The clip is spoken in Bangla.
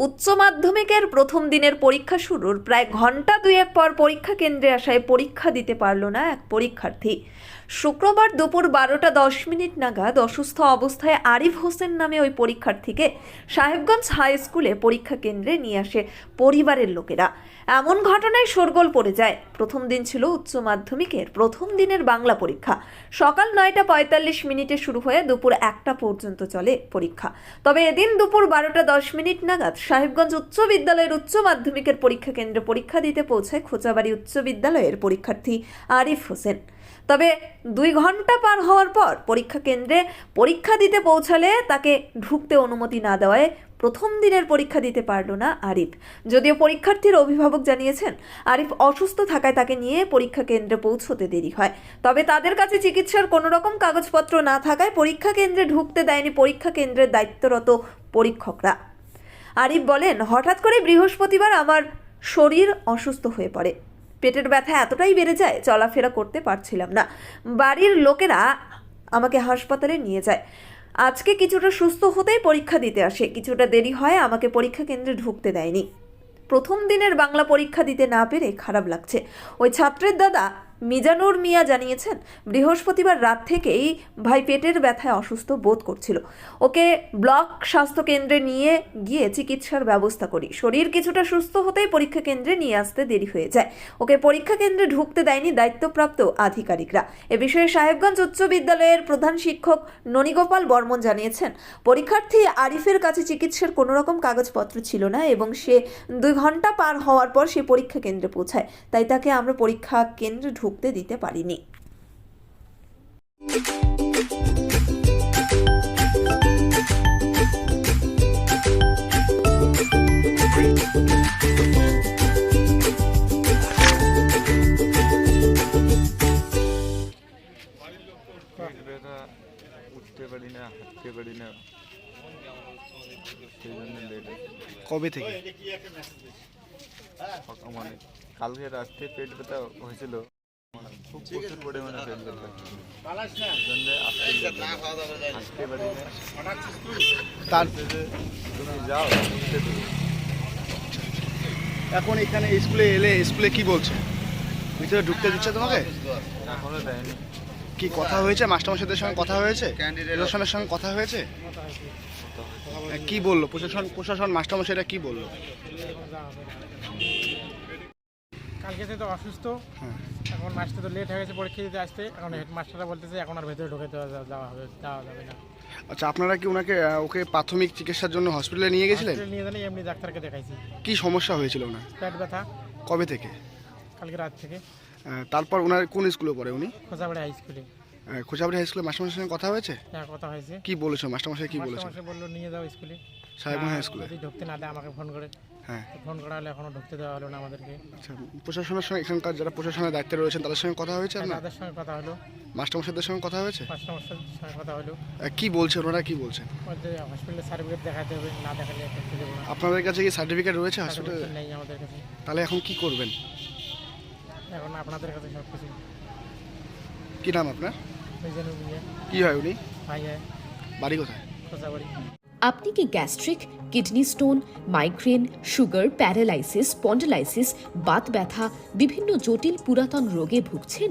উচ্চ মাধ্যমিকের প্রথম দিনের পরীক্ষা শুরুর প্রায় ঘণ্টা দুয়েক পর পরীক্ষা কেন্দ্রে আসায় পরীক্ষা দিতে পারল না এক পরীক্ষার্থী। শুক্রবার দুপুর বারোটা দশ মিনিট নাগাদ অসুস্থ অবস্থায় আরিফ হোসেন নামে ওই পরীক্ষার্থীকে সাহেবগঞ্জ হাই স্কুলে পরীক্ষা কেন্দ্রে নিয়ে আসে পরিবারের লোকেরা। এমন ঘটনায় শোরগোল পড়ে যায়। প্রথম দিন ছিল উচ্চ মাধ্যমিকের প্রথম দিনের বাংলা পরীক্ষা। সকাল নয়টা পঁয়তাল্লিশ মিনিটে শুরু হয়ে দুপুর একটা পর্যন্ত চলে পরীক্ষা। তবে এদিন দুপুর বারোটা দশ মিনিট নাগাদ সাহেবগঞ্জ উচ্চ বিদ্যালয়ের উচ্চ মাধ্যমিকের পরীক্ষা কেন্দ্রে পরীক্ষা দিতে পৌঁছায় খোঁচাবাড়ি উচ্চ বিদ্যালয়ের পরীক্ষার্থী আরিফ হোসেন। তবে দুই ঘণ্টা পার হওয়ার পর পরীক্ষা কেন্দ্রে পরীক্ষা দিতে পৌঁছালে তাকে ঢুকতে অনুমতি না দেওয়ায় প্রথম দিনের পরীক্ষা দিতে পারল না আরিফ। যদিও পরীক্ষার্থীর অভিভাবক জানিয়েছেন, আরিফ অসুস্থ থাকায় তাকে নিয়ে পরীক্ষা কেন্দ্রে পৌঁছতে দেরি হয়। তবে তাদের কাছে চিকিৎসার কোনো রকম কাগজপত্র না থাকায় পরীক্ষা কেন্দ্রে ঢুকতে দেয়নি পরীক্ষা কেন্দ্রের দায়িত্বরত পরীক্ষকরা। আরিফ বলেন, হঠাৎ করে বৃহস্পতিবার আমার শরীর অসুস্থ হয়ে পড়ে। পেটের ব্যথা এতটাই বেড়ে যায়, চলাফেরা করতে পারছিলাম না। বাড়ির লোকেরা আমাকে হাসপাতালে নিয়ে যায়। আজকে কিছুটা সুস্থ হতেই পরীক্ষা দিতে আসে। কিছুটা দেরি হয়, আমাকে পরীক্ষা কেন্দ্রে ঢুকতে দেয়নি। প্রথম দিনের বাংলা পরীক্ষা দিতে না পেরে খারাপ লাগছে। ওই ছাত্রের দাদা মিজানুর মিয়া জানিয়েছেন, বৃহস্পতিবার রাত থেকেই ভাই পেটের ব্যথায় অসুস্থ বোধ করছিল। ওকে ব্লক স্বাস্থ্য কেন্দ্রে নিয়ে গিয়ে চিকিৎসার ব্যবস্থা করি। শরীর কিছুটা সুস্থ হতেই পরীক্ষা কেন্দ্রে নিয়ে আসতে দেরি হয়ে যায়। ওকে পরীক্ষা কেন্দ্রে ঢুকতে দেয়নি দায়িত্বপ্রাপ্ত আধিকারিকরা। এ বিষয়ে সাহেবগঞ্জ উচ্চ বিদ্যালয়ের প্রধান শিক্ষক ননীগোপাল বর্মন জানিয়েছেন, পরীক্ষার্থী আরিফের কাছে চিকিৎসার কোনো রকম কাগজপত্র ছিল না এবং সে দুই ঘণ্টা পার হওয়ার পর সে পরীক্ষা কেন্দ্রে পৌঁছায়। তাই তাকে আমরা পরীক্ষা কেন্দ্রে ঢুকতে দিতে পারিনি। উঠতে পারি না হাঁটতে পারি না সেই জন্য কবে থেকে মানে কালকে রাত্রে পেট ব্যথা হয়েছিল। জন্য তার তুমি যাও এখন এখানে স্কুলে এলে স্কুলে কি বলছে? ভিতরে ঢুকতে দিচ্ছে তোমাকে? এখনও দেয়নি। কি কথা হয়েছে? মাস্টারমশাইদের সঙ্গে কথা হয়েছে? প্রশাসনের সঙ্গে কথা হয়েছে? কি বলল? প্রশাসন প্রশাসন মাস্টারমশাইরা কি বলল? কালকে থেকে তো অসুস্থ হ্যাঁ। এখন মাস্টার তো লেট হয়ে গেছে পরীক্ষা দিতে। আসতে এখন হেডমাস্টাররা বলতেছে এখন আর ভেতরে ঢোকে যাওয়া হবে যাওয়া যাবে না। আচ্ছা আপনারা কি ওনাকে ওকে প্রাথমিক চিকিৎসার জন্য হসপিটালে নিয়ে গেছিলেন? নিয়ে জানি এমনি ডাক্তারকে দেখাইছি। কি সমস্যা হয়েছিল ওনার? পেট ব্যথা। কবে থেকে? কালকে রাত থেকে। তারপর ওনার কোন স্কুলে পড়ে উনি? খোঁজাবাড়ি হাই স্কুলে খোঁজাবাড়ি হাই স্কুলে মাস্টারমশাইয়ের সঙ্গে কথা হয়েছে? হ্যাঁ কথা হয়েছে। কি বলেছ? মাস্টারমশাই কি বলেছ? মাস্টার বলল নিয়ে যাও স্কুলে। সাহেবগঞ্জ হাই স্কুলে যদি ঢুকতে না দেয় আমাকে ফোন করে। হ্যাঁ। ফোন করা হলে এখনও ঢুকতে দেওয়া হলো না আমাদেরকে। আচ্ছা প্রশাসনের সঙ্গে এখানকার যারা প্রশাসনের দায়িত্বে রয়েছেন তাদের সঙ্গে কথা হয়েছে আপনার? তাদের সঙ্গে কথা হলো। মাস্টারমশাইদের সঙ্গে কথা হয়েছে? মাস্টার মাস্টার সঙ্গে কথা হলো। কি বলছেন ওনারা কি বলছেন বলছে হসপিটালে সার্টিফিকেট দেখাতে হবে না দেখালে দেবো না। আপনাদের কাছে কি সার্টিফিকেট রয়েছে হসপিটালে নেই আমাদের কাছে। তাহলে এখন কি করবেন? এখন আপনাদের কাছে সব কিছু কি নাম আপনার? কি হয় উনি? বাড়ি কোথায়? আপনি কি gastric kidney stone migraine sugar paralysis spondylosis Baat ব্যথা বিভিন্ন জটিল পুরাতন রোগে ভুগছেন?